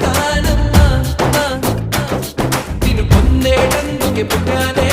చేస్తానమ్మా నిన్ను పొందేటందుకే పుట్టానే